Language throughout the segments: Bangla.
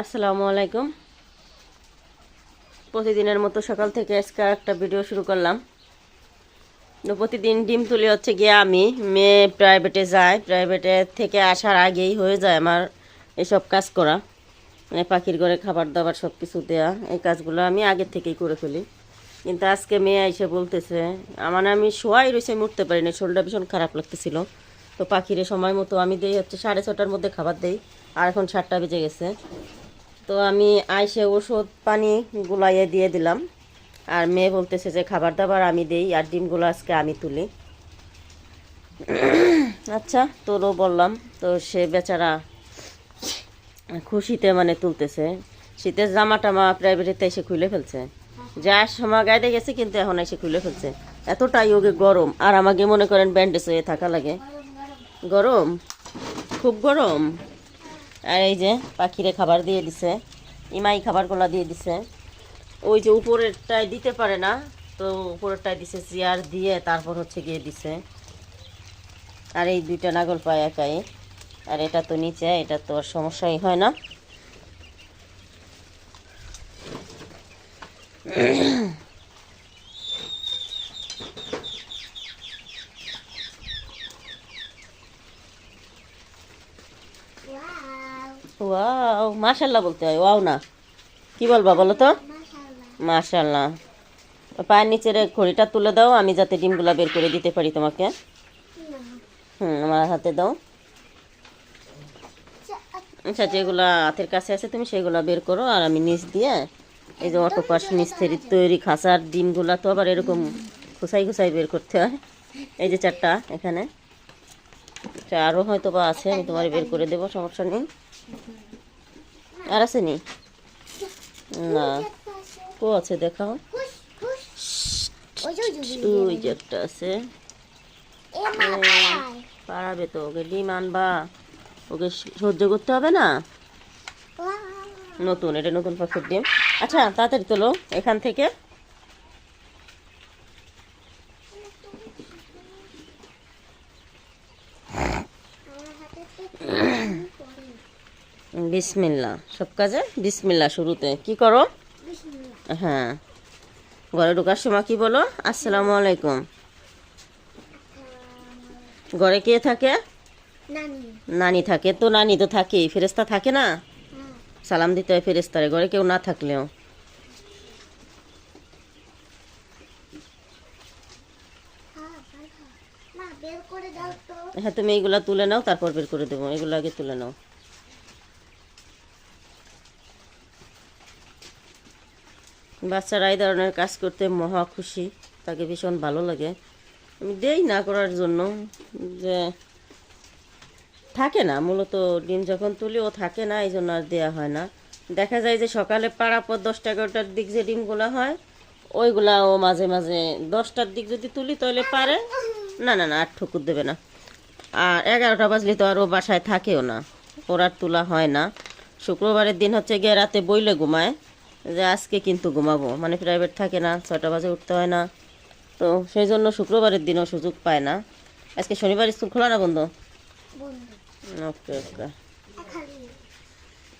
আসসালামু আলাইকুম। প্রতিদিনের মতো সকাল থেকে আজকে একটা ভিডিও শুরু করলাম। প্রতিদিন ডিম তুলে হচ্ছে গিয়ে আমি। মেয়ে প্রাইভেটে যায়। প্রাইভেটে থেকে আসার আগেই হয়ে যায় আমার এসব কাজ করা। মানে পাখির ঘরে খাবার দাবার সব কিছু দেওয়া এই কাজগুলো আমি আগের থেকেই করে ফেলি। কিন্তু আজকে মেয়ে এসে বলতেছে আমার আমি শোয়াই রয়েছে আমি উঠতে পারিনি, শরীরটা ভীষণ খারাপ লাগতেছিল। তো পাখিরে সময় মতো আমি দেই, হচ্ছে সাড়ে ছটার মধ্যে খাবার দেই। আর এখন সাতটা বেজে গেছে। তো আমি আইসে ওষুধ পানি গুলাইয়ে দিয়ে দিলাম। আর মেয়ে বলতেছে যে খাবার দাবার আমি দেই আর ডিমগুলো আজকে আমি তুলি। আচ্ছা তোরও বললাম, তো সে বেচারা খুশিতে মানে তুলতেছে। শীতের জামা টামা প্রাইভেটেতে এসে খুলে ফেলছে। যার সময় গাইডে গেছে কিন্তু এখন এসে খুলে ফেলছে। এতটাই ওকে গরম। আর আমাকে মনে করেন ব্যান্ডেজ হয়ে থাকা লাগে। গরম? খুব গরম। আর এই যে পাখিরে খাবার দিয়ে দিছে, ইমাই খাবারগুলো দিয়ে দিছে। ওই যে উপরেরটায় দিতে পারে না, তো উপরেরটায় দিছে চেয়ার দিয়ে তারপর হচ্ছে গিয়ে দিছে। আর এই দুইটা নাগল পায় একাই। আর এটা তো নিচে, এটা তো আর সমস্যাই হয় না ওয়াও মাশাল্লাহ বলতে হয় ওয়াও না। কি বলবা বলো তো? মাশাল্লাহ পায়ের নিচের ঘড়িটা তুলে দাও আমি যাতে ডিমগুলো বের করে দিতে পারি তোমাকে। হুম আমার হাতে দাও। আচ্ছা যেগুলা হাতের কাছে আছে তুমি সেগুলো বের করো আর আমি নিচ দিয়ে এই যে অটোপাস মিস্ত্রির তৈরি খাঁচার ডিমগুলো তো আবার এরকম খুসাই খুসাই বের করতে হয়। এই যে চারটা এখানে। আচ্ছা, আরও হয়তো বা আছে আমি তোমার বের করে দেবো সমস্যা নেই। আর আছে নি। না কো আছে দেখাও। ওই যে একটা আছে। পারাবে তো ওকে ডিম আনবা। ওকে সহ্য করতে হবে না? নতুন এটা নতুন পাখির ডিম। আচ্ছা তাড়াতাড়ি তোলো এখান থেকে। বিসমিল্লা সব কাজে বিসমিল্লা শুরুতে। কি করো? হ্যাঁ। ঘরে ঢোকার সময় কি বলো? আসসালামু আলাইকুম। ঘরে কে থাকে? নানি। থাকে। তো নানি তো থাকেই। ফেরেস্তা থাকে না? সালাম দিতে হয় ফেরেস্তারে ঘরে কেউ না থাকলেও। তো। হ্যাঁ তুমি এইগুলা তুলে নাও তারপর বের করে দেবো। এগুলো আগে তুলে নাও। বাচ্চারা এই ধরনের কাজ করতে মহা খুশি, তাকে ভীষণ ভালো লাগে। আমি দেই না করার জন্য, যে থাকে না, মূলত ডিম যখন তুলি ও থাকে না, এই জন্য আর দেওয়া হয় না। দেখা যায় যে সকালে পাড়া পর দশটা এগারোটার দিক যে ডিমগুলো হয় ওইগুলা ও মাঝে মাঝে দশটার দিক যদি তুলি তাহলে পারে। না না না, আর ঠুকুর দেবে না। আর এগারোটা বাজলে তো আর ও বাসায় থাকেও না, ওর আর তোলা হয় না। শুক্রবারের দিন হচ্ছে গিয়ে রাতে বইলে ঘুমায়। যে আজকে কিন্তু ঘুমাবো। মানে প্রাইভেট থাকে না ছটা বাজে উঠতে হয় না। তো সেই জন্য শুক্রবারের দিনও সুযোগ পায় না। আজকে শনিবার স্কুল খোলা না বন্ধ? ওকে ওকে।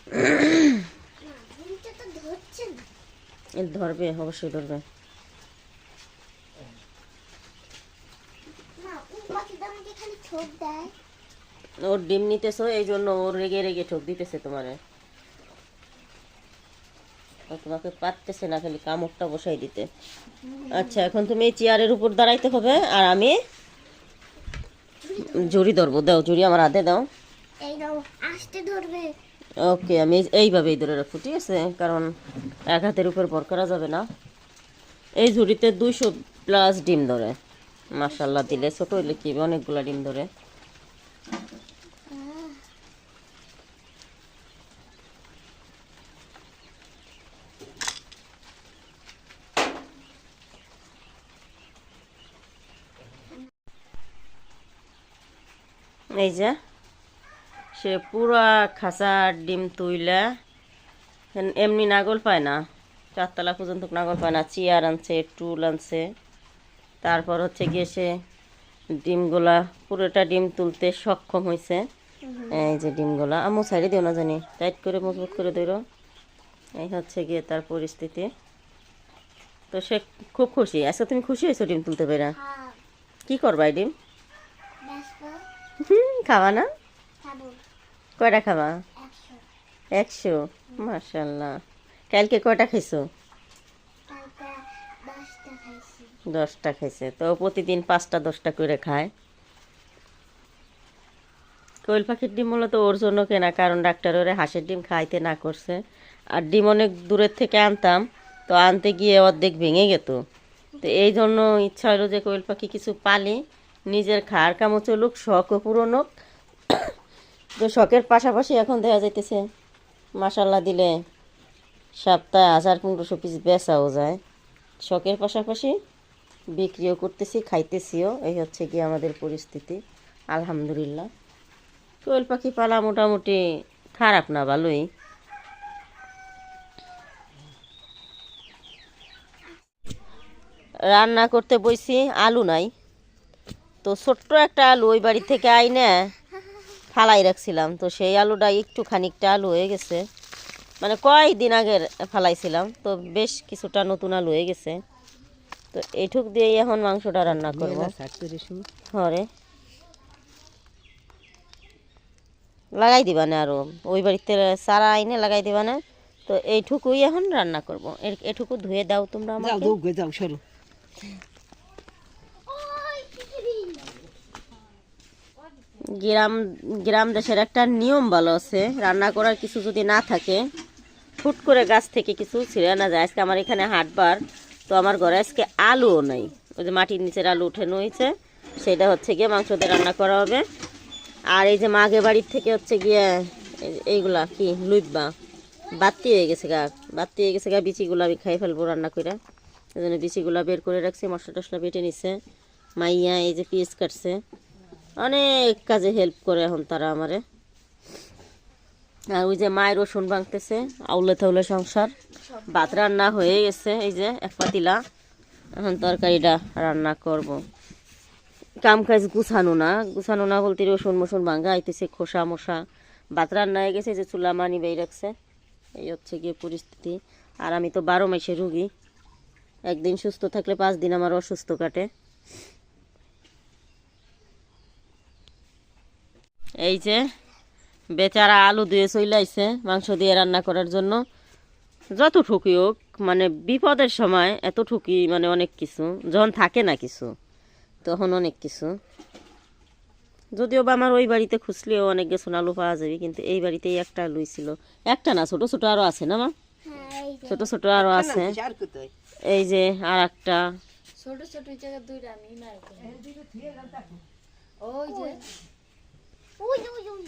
ধরবে অবশ্যই ধরবে। ওর ডিম নিতেছো এই জন্য ওর রেগে রেগে ঠোক দিতেছে তোমারে। তোমাকে পারতেছে না খালি কামড়টা বসাই দিতে। আচ্ছা এখন তুমি এই চেয়ারের উপর দাঁড়াইতে হবে আর আমি জুড়ি ধরবো। দাও জুড়ি আমার হাতে দাও। এই নাও আসতে ধরবে। ওকে আমি এই- এইভাবেই ধরে রাখব ঠিক আছে? কারণ এক হাতের উপর ভর করা যাবে না। এই ঝুড়িতে দুইশো প্লাস ডিম ধরে। মাসাল্লাহ দিলে ছোট হইলে কি অনেকগুলা ডিম ধরে। এই যে সে পুরা খাঁচার ডিম তুইলা এমনি নাগল পায় না। চারতলা পর্যন্ত নাগল পায় না। চেয়ার আনছে টুল আনছে। তারপর হচ্ছে গিয়ে সে ডিমগুলা পুরোটা ডিম তুলতে সক্ষম হয়েছে এই যে ডিমগুলা। আমু সাইডে দিও না জানি। টাইট করে মজবুত করে দিও এই হচ্ছে গিয়ে তার পরিস্থিতি। তো সে খুব খুশি। আজকে তুমি খুশি হয়েছো ডিম তুলতে পেরে? হ্যাঁ। কি করবা এই ডিম? খাবা না? কয়টা খাবা? একশো। মার্শাল্লাহ কালকে কয়টা খাইছো? দশটা খাইছে। তো প্রতিদিন পাঁচটা দশটা করে খায়। কোয়েল পাখির ডিম মূলত ওর জন্য কেনা কারণ ডাক্তার ওরে হাঁসের ডিম খাইতে না করছে। আর ডিম অনেক দূরের থেকে আনতাম তো আনতে গিয়ে অর্ধেক ভেঙে যেত তো এই জন্য ইচ্ছা হলো যে কোয়েল পাখি কিছু পালি নিজের খাওয়ার কামও চলুক, শখও পূরণ হোক। তো শখের পাশাপাশি এখন দেখা যাইতেছে মাসাল্লা দিলে সপ্তাহে হাজার পনেরোশো পিস বেচাও যায়। শখের পাশাপাশি বিক্রিও করতেছি, খাইতেছিও, এই হচ্ছে কি আমাদের পরিস্থিতি, আলহামদুলিল্লাহ। কোয়েল পাখি পালা মোটামুটি খারাপ না, ভালোই। রান্না করতে বইছি, আলু নাই। তো ছোট্ট একটা আলু ওই বাড়ি থেকে আইনে ফালাই রাখছিলাম। তো সেই আলুটা একটু খানিকটা আলু হয়ে গেছে। মানে কয়েকদিন আগের ফালাইছিলাম তো বেশ কিছুটা নতুন আলু হয়ে গেছে। তো এইটুক দিয়েই এখন মাংসটা রান্না করব। হরে লাগাই দিবা না আরও? ওই বাড়িতে সারা আইনে লাগাই দিবা না? তো এইটুকুই এখন রান্না করব। এটুকু ধুয়ে দাও তোমরা আমাকে। যাও সরু ওই খিচুড়ি গ্রাম গ্রাম দেশের একটা নিয়ম ভালো আছে। রান্না করার কিছু যদি না থাকে ফুট করে গাছ থেকে কিছু ছিঁড়ে না যায়। আজকে আমার এখানে হাটবার, তো আমার ঘরে আজকে আলুও নেই। ওই যে মাটির নিচের আলু উঠে হয়েছে সেটা হচ্ছে গিয়ে মাংস দিয়ে রান্না করা হবে। আর এই যে মাগে বাড়ির থেকে হচ্ছে গিয়ে এই- এইগুলা কি লুইবা বাত্তি হয়ে গেছে গা বাত্তি হয়ে গেছে গা, বিচিগুলো আমি খাই ফেলব রান্না করে এই জন্য বিচিগুলো বের করে রাখছি মশলা টশলা বেটে নিছে। মাইয়া এই যে পিস কাটছে। অনেক কাজে হেল্প করে এখন তারা আমারে। আর ওই যে মায়ের রসুন ভাঙতেছে, আউলে থাউলে সংসার। ভাত রান্না হয়ে গেছে, এই যে এক পাতিলা। এখন তরকারিটা রান্না করব। কাম কাজ গুছানো না গুছানো না বলতে রসুন মসুন ভাঙা আইতেছে খোসা মশা। ভাত রান্না হয়ে গেছে যে চুলা মানি বেই রাখছে। এই হচ্ছে গিয়ে পরিস্থিতি। আর আমি তো বারো মাসে রুগী। একদিন সুস্থ থাকলে পাঁচ দিন আমার অসুস্থ কাটে। এই যে বেচারা আলু দিয়ে চইলাইছে মাংস দিয়ে রান্না করার জন্য। যত ঠুকি হোক মানে বিপদের সময় এত ঠুকি মানে অনেক কিছু। যখন থাকে না কিছু তখন অনেক কিছু। যদিও বা আমার ওই বাড়িতে খুঁজলেও অনেক গেছুন আলু পাওয়া যাবে কিন্তু এই বাড়িতেই একটা আলুই ছিল। একটা না ছোট ছোট আরও আছে না মা? হ্যাঁ ছোট ছোট আরও আছে। এই যে আর একটা ছোট ছোট জায়গা দুইটা আমি নাই ওই যে ওই ওই ওই